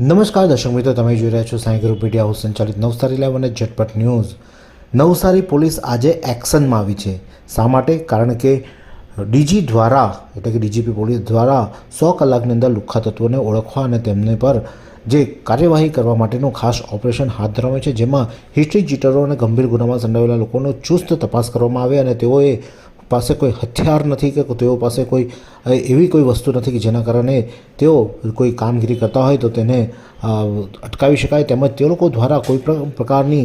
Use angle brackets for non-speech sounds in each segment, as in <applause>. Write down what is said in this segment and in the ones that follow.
નમસ્કાર, દર્શક મિત્રો, તમે જોઈ રહ્યા છો સાંઈ ગ્રુપ મીડિયા હાઉસ સંચાલિત નવસારી લાઈવ અને ઝટપટ ન્યૂઝ. નવસારી પોલીસ આજે એક્શનમાં આવી છે. શા માટે? કારણ કે ડીજી દ્વારા, એટલે કે ડીજીપી પોલીસ દ્વારા સો કલાકની અંદર લુખ્ખા તત્વોને ઓળખવા અને તેમને પર જે કાર્યવાહી કરવા માટેનું ખાસ ઓપરેશન હાથ ધરવામાં છે, જેમાં હિસ્ટ્રી ચીટરો અને ગંભીર ગુનામાં સંડોવાયેલા લોકોનો ચુસ્ત તપાસ કરવામાં આવે અને તેઓએ પાસે કોઈ હથિયાર નથી કે તેઓ પાસે કોઈ એવી કોઈ વસ્તુ નથી કે જેના કારણે તેઓ કોઈ કામગીરી કરતા હોય તો તેને અટકાવી શકાય. તેમજ તે લોકો દ્વારા કોઈ પ્રકારની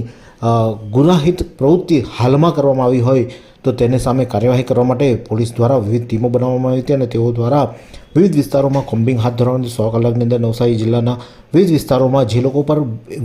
ગુનાહિત પ્રવૃત્તિ હાલમાં કરવામાં આવી હોય તો તેને સામે કાર્યવાહી કરવા માટે પોલીસ દ્વારા વિવિધ ટીમો બનાવવામાં આવી હતી અને તેઓ દ્વારા વિવિધ વિસ્તારોમાં કોમ્બિંગ હાથ ધરવાની સો કલાકની અંદર નવસારી જિલ્લાના વિવિધ વિસ્તારોમાં જે લોકો પર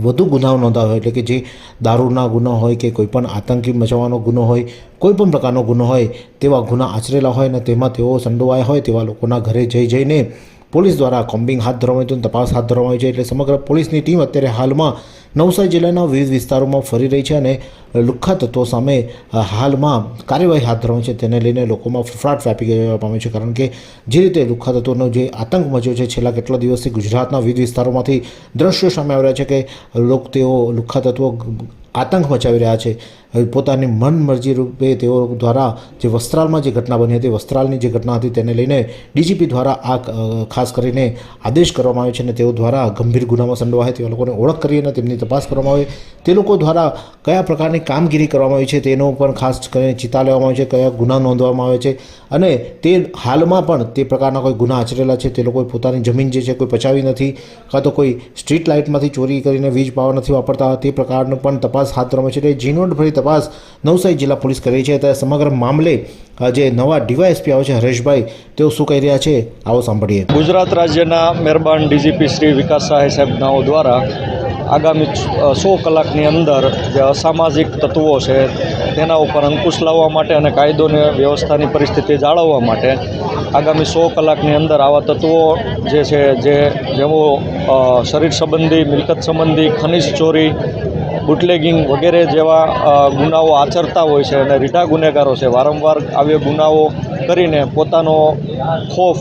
વધુ ગુનાઓ નોંધાયો એટલે કે જે દારૂના ગુનો હોય કે કોઈપણ આતંકી મચાવવાનો ગુનો હોય, કોઈ પણ પ્રકારનો ગુનો હોય, તેવા ગુના આચરેલા હોય અને તેમાં તેઓ સંડોવાયા હોય તેવા લોકોના ઘરે જઈ જઈને પોલીસ દ્વારા કોમ્બિંગ હાથ ધરવામાં આવી તપાસ હાથ ધરવામાં આવી છે. એટલે સમગ્ર પોલીસની ટીમ અત્યારે હાલમાં નવસારી જિલ્લાના વિવિધ વિસ્તારોમાં ફરી રહી છે અને લુખ્ખા તત્વો સામે હાલમાં કાર્યવાહી હાથ ધરવાની છે. તેને લઈને લોકોમાં ફફડાટ વ્યાપી ગયો પામે છે. કારણ કે જે રીતે લુખ્ખા તત્વોનો જે આતંક મચ્યો છે, છેલ્લા કેટલા દિવસથી ગુજરાતના વિવિધ વિસ્તારોમાંથી દ્રશ્યો સામે આવ્યા છે કે લોક તેઓ લુખ્ખા તત્વો આતંક મચાવી રહ્યા છે. પોતાની મનમરજી રૂપે તેઓ દ્વારા જે વસ્ત્રાલમાં જે ઘટના બની હતી, વસ્ત્રાલની જે ઘટના હતી તેને લઈને ડીજીપી દ્વારા આ ખાસ કરીને આદેશ કરવામાં આવ્યો છે અને તેઓ દ્વારા ગંભીર ગુનામાં સંડોવાય તેવા લોકોને ઓળખ કરી અને તેમની તપાસ કરવામાં આવે. તે લોકો દ્વારા કયા પ્રકારની કામગીરી કરવામાં આવી છે તેનો પણ ખાસ કરીને ચિતા લેવામાં આવે છે, કયા ગુના નોંધવામાં આવે છે અને તે હાલમાં પણ તે પ્રકારના કોઈ ગુના આચરેલા છે. તે લોકોએ પોતાની જમીન જે છે કોઈ પચાવી નથી, કાં તો કોઈ સ્ટ્રીટ લાઇટમાંથી ચોરી કરીને વીજ પાવર નથી વાપરતા. તે પ્રકારનું પણ તપાસ હાથ ધરવામાં છે. એટલે ઝીણવટભરી તપાસ નવસારી જિલ્લા પોલીસ કરી છે. ત્યારે સમગ્ર મામલે જે નવા ડીવાયએસપી આવે છે હરેશભાઈ. તેઓ શું કહી રહ્યા છે? આવો સાંભળીએ. ગુજરાત રાજ્યના મહેરબાન ડીજીપી શ્રી વિકાસ સહાય સાહેબનાઓ દ્વારા આગામી સો કલાકની અંદર જે અસામાજિક તત્વો છે, તેના ઉપર અંકુશ લાવવા માટે અને કાયદોને વ્યવસ્થાની પરિસ્થિતિ જાળવવા માટે આગામી સો કલાકની અંદર આવા તત્વો જે છે, જે જેઓ શરીર સંબંધી, મિલકત સંબંધી, ખનિજ ચોરી બુટલેગિંગ વગેરે જેવા ગુનાઓ આચરતા હોય છે અને રીઢા ગુનેગારો છે. વારંવાર આવ્યા ગુનાઓ કરીને પોતાનો ખોફ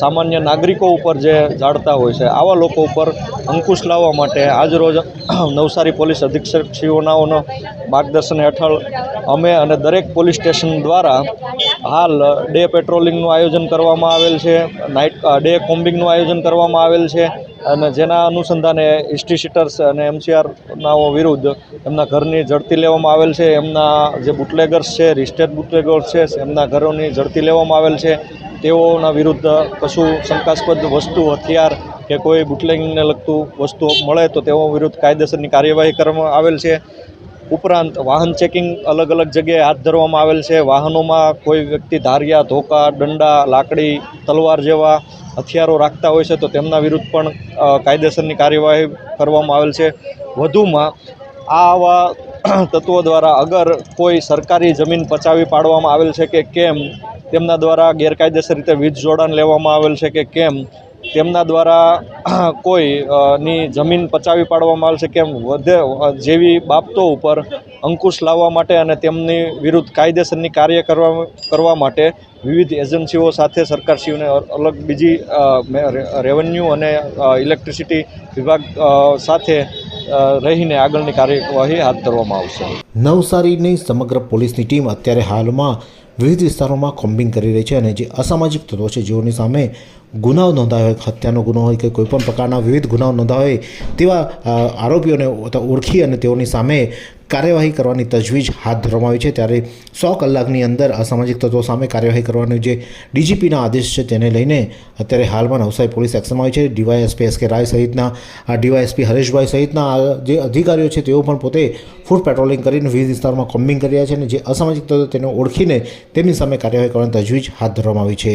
સામાન્ય નાગરિકો ઉપર જે જાળતા હોય છે. આવા લોકો ઉપર અંકુશ લાવવા માટે આજરોજ નવસારી પોલીસ અધિક્ષકશ્રીઓનાઓનો માર્ગદર્શન હેઠળ અમે અને દરેક પોલીસ સ્ટેશન દ્વારા હાલ ડે પેટ્રોલિંગનું આયોજન કરવામાં આવેલ છે, નાઇટ ડે કોમ્બિંગનું આયોજન કરવામાં આવેલ છે. અને જેના અનુસંધાને હિસ્ટ્રી શીટર્સ અને એમસીઆરનાઓ વિરુદ્ધ એમના ઘરની ઝડપી લેવામાં આવેલ છે. એમના જે બુટલેગર્સ છે રિસ્ટેડ બુટલેગર્સ છે, એમના ઘરોની ઝડપી લેવામાં આવેલ છે. તેઓના વિરુદ્ધ કશું શંકાસ્પદ વસ્તુ, હથિયાર કે કોઈ બુટલેગિંગને લગતું વસ્તુ મળે તો તેઓ વિરુદ્ધ કાયદેસરની કાર્યવાહી કરવામાં આવેલ છે. ઉપરાંત વાહન ચેકિંગ અલગ અલગ જગ્યાએ હાથ ધરવામાં આવેલ છે. વાહનોમાં કોઈ વ્યક્તિ ધારિયા, ધોકા, દંડા, લાકડી, તલવાર જેવા હથિયારો રાખતા હોય છે, તો તેમના વિરુદ્ધ પણ કાયદેસરની કાર્યવાહી કરવામાં આવેલ છે. વધુમાં આ આવા <clears throat> તત્વો દ્વારા અગર કોઈ સરકારી જમીન પચાવી પાડવામાં આવેલ છે કે કેમ, તેમના દ્વારા ગેરકાયદેસર રીતે વીજ જોડાણ લેવામાં આવેલ છે કે કેમ તેમના દ્વારા <clears throat> કોઈ ની જમીન પચાવી પાડવામાં આવશે કેમ વધે જેવી બાબતો ઉપર અંકુશ લાવવા માટે અને તેમની વિરુદ્ધ કાયદેસરની કાર્ય કરવા કરવા માટે વિવિધ એજન્સીઓ સાથે સરકારશ્રીઓને અલગ બીજી રેવન્યુ અને ઇલેક્ટ્રિસિટી વિભાગ સાથે રહીને આગળની કાર્યવાહી હાથ ધરવામાં આવશે. નવસારીની સમગ્ર પોલીસની ટીમ અત્યારે હાલમાં વિવિધ વિસ્તારોમાં કોમ્બિંગ કરી રહી છે અને જે અસામાજિક તત્વો છે, જેઓની સામે ગુનાઓ નોંધાયો હોય, હત્યાનો ગુનો હોય કે કોઈપણ પ્રકારના વિવિધ ગુનાઓ નોંધાયો હોય, તેવા આરોપીઓને ઓળખી અને તેઓની સામે કાર્યવાહી કરવાની તજવીજ હાથ ધરવામાં આવી છે. ત્યારે સો કલાકની અંદર અસામાજિક તત્વો સામે કાર્યવાહી કરવાનો જે ડીજીપીના આદેશ છે તેને લઈને અત્યારે હાલમાં નવસારી પોલીસ એક્શનમાં આવી છે. ડીવાયએસપી એસ કે રાય સહિતના, આ ડીવાયએસપી હરેશભાઈ સહિતના જે અધિકારીઓ છે તેઓ પણ પોતે ફૂડ પેટ્રોલિંગ કરીને વિવિધ વિસ્તારમાં કોમ્બિંગ કરી રહ્યા છે અને જે અસામાજિક તત્વો તેને ઓળખીને તેમની સામે કાર્યવાહી કરવાની તજવીજ હાથ ધરવામાં આવી છે.